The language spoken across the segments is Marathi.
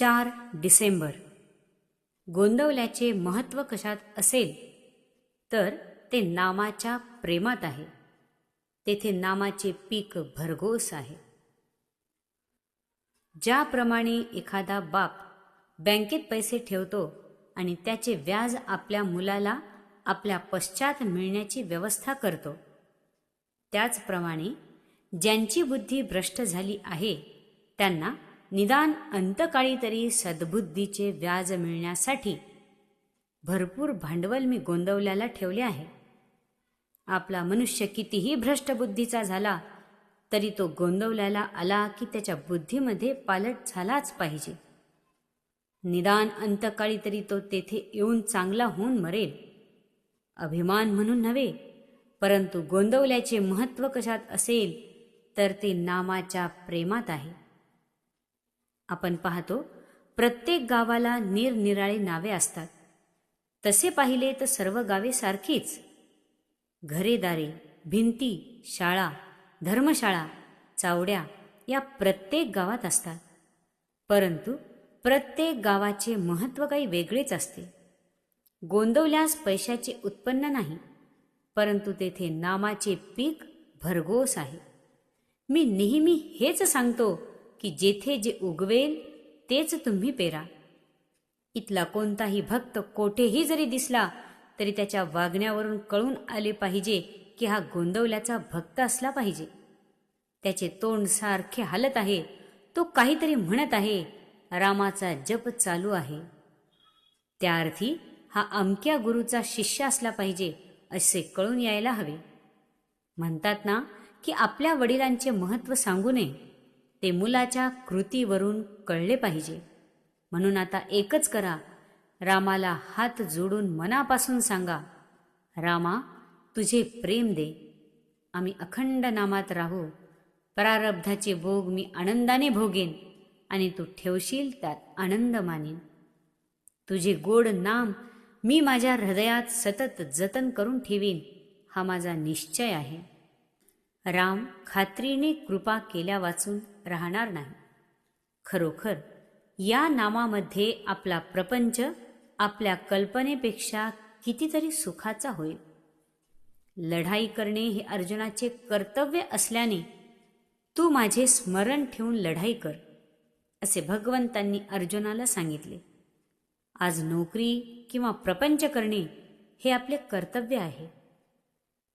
चार डिसेंबर. गोंदवल्याचे महत्त्व कशात असेल? तर ते नामाच्या प्रेमात आहे. तेथे नामाचे पीक भरघोस आहे. ज्याप्रमाणे एखादा बाप बँकेत पैसे ठेवतो आणि त्याचे व्याज आपल्या मुलाला आपल्या पश्चात मिळण्याची व्यवस्था करतो. त्याचप्रमाणे ज्यांची बुद्धी भ्रष्ट झाली आहे त्यांना निदान अंतकाळी तरी सद्बुद्धीचे व्याज मिळण्यासाठी भरपूर भांडवल मी गोंदवल्याला ठेवले आहे. आपला मनुष्य कितीही भ्रष्टबुद्धीचा झाला तरी तो गोंदवल्याला आला की त्याच्या बुद्धीमध्ये पालट झालाच पाहिजे. निदान अंतकाळी तरी तो तेथे येऊन चांगला होऊन मरेल. अभिमान म्हणून नव्हे परंतु गोंदवल्याचे महत्त्व कशात असेल तर ते नामाच्या प्रेमात आहे. आपण पाहतो प्रत्येक गावाला निरनिराळी नावे असतात. तसे पाहिले तर सर्व गावे सारखीच. घरेदारे भिंती शाळा धर्मशाळा चावड्या या प्रत्येक गावात असतात. परंतु प्रत्येक गावाचे महत्त्व काही वेगळेच असते. गोंदवल्यास पैशाचे उत्पन्न नाही परंतु तेथे नामाचे पीक भरघोस आहे. मी नेहमी हेच सांगतो की जेथे जे उगवेल तेच तुम्ही पेरा. इथला कोणताही भक्त कोठेही जरी दिसला तरी त्याच्या वागण्यावरून कळून आले पाहिजे की हा गोंदवल्याचा भक्त असला पाहिजे. त्याचे तोंड सारखे हालत आहे तो काहीतरी म्हणत आहे रामाचा जप चालू आहे. त्या अर्थी हा अमक्या गुरुचा शिष्य असला पाहिजे असे कळून यायला हवे. म्हणतात ना की आपल्या वडिलांचे महत्त्व सांगू नये. ते मुलाच्या कृतीवरून कळले पाहिजे. म्हणून आता एकच करा. रामाला हात जोडून मनापासून सांगा रामा तुझे प्रेम दे. आम्ही अखंड नामात राहू. प्रारब्धाचे भोग मी आनंदाने भोगेन आणि तू ठेवशील त्यात आनंद मानेन. तुझे गोड नाम मी माझ्या हृदयात सतत जतन करून ठेवीन. हा माझा निश्चय आहे. राम खात्रीने कृपा केल्या वाचून राहणार नाही. खरोखर या नामामध्ये आपला प्रपंच आपल्या कल्पनेपेक्षा कितीतरी सुखाचा होईल. लढाई करणे हे अर्जुनाचे कर्तव्य असल्याने तू माझे स्मरण ठेवून लढाई कर असे भगवंतांनी अर्जुनाला सांगितले. आज नोकरी किंवा प्रपंच करणे हे आपले कर्तव्य आहे.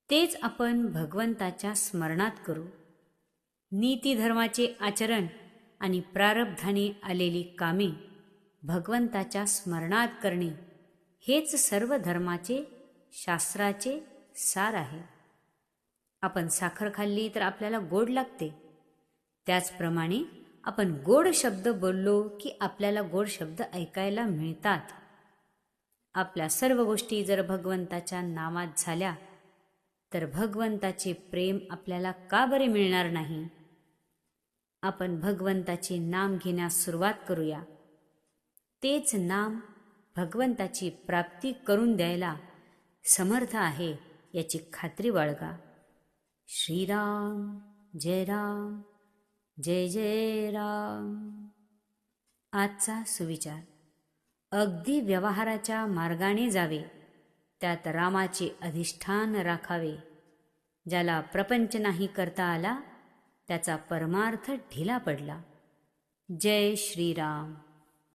तेच आपण भगवंताच्या स्मरणात करू. नीतीधर्माचे आचरण आणि प्रारब्धाने आलेली कामे भगवंताच्या स्मरणात करणे हेच सर्व धर्माचे शास्त्राचे सार आहे. आपण साखर खाल्ली तर आपल्याला गोड लागते. त्याचप्रमाणे आपण गोड शब्द बोललो की आपल्याला गोड शब्द ऐकायला मिळतात. आपल्या सर्व गोष्टी जर भगवंताच्या नामात झाल्या तर भगवंताचे प्रेम आपल्याला का बरे मिळणार नाही? आपण भगवंताचे नाम घेण्यास सुरुवात करूया. तेच नाम भगवंताची प्राप्ती करून द्यायला समर्थ आहे याची खात्री बाळगा. श्रीराम जय राम जय जय राम. आजचा सुविचार. अगदी व्यवहाराच्या मार्गाने जावे. त्यात रामाचे अधिष्ठान राखावे. ज्याला प्रपंच नाही करता आला त्याचा परमार्थ ढिला पडला. जय श्रीराम.